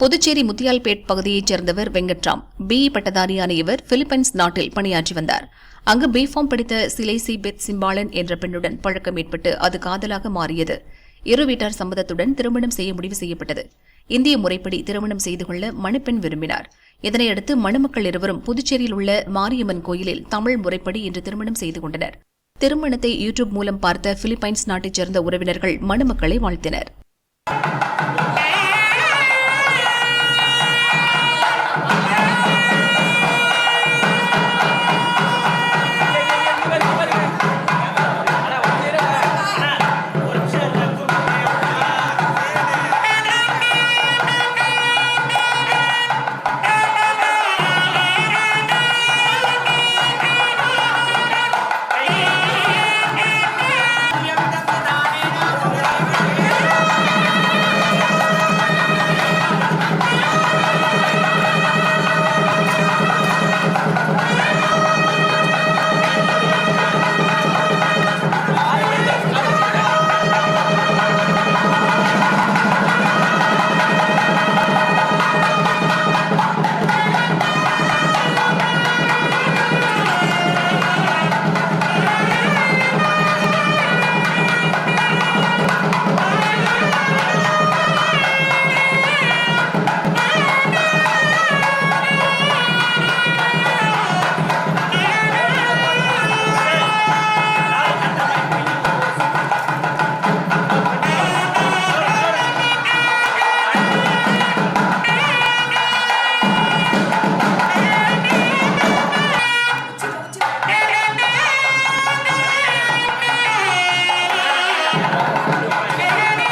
புதுச்சேரி முத்தியால்பேட் பகுதியைச் சேர்ந்தவர் வெங்கட்ராம். பிஇ பட்டதாரியான இவர் பிலிப்பைன்ஸ் நாட்டில் பணியாற்றி வந்தார். அங்கு பிஃபார்ம் படித்த சிலைசி பெத் சிம்பாலன் என்ற பெண்ணுடன் பழக்கம் ஏற்பட்டு அது காதலாக மாறியது. இரு வீட்டார் சம்மதத்துடன் திருமணம் செய்ய முடிவு செய்யப்பட்டது. இந்திய முறைப்படி திருமணம் செய்து கொள்ள மணப்பெண் விரும்பினார். இதனையடுத்து மணமக்கள் இருவரும் புதுச்சேரியில் உள்ள மாரியம்மன் கோயிலில் தமிழ் முறைப்படி இன்று திருமணம் செய்து கொண்டனர். திருமணத்தை யூடியூப் மூலம் பார்த்த பிலிப்பைன்ஸ் நாட்டைச் சேர்ந்த உறவினர்கள் மணமக்களை வாழ்த்தினர்.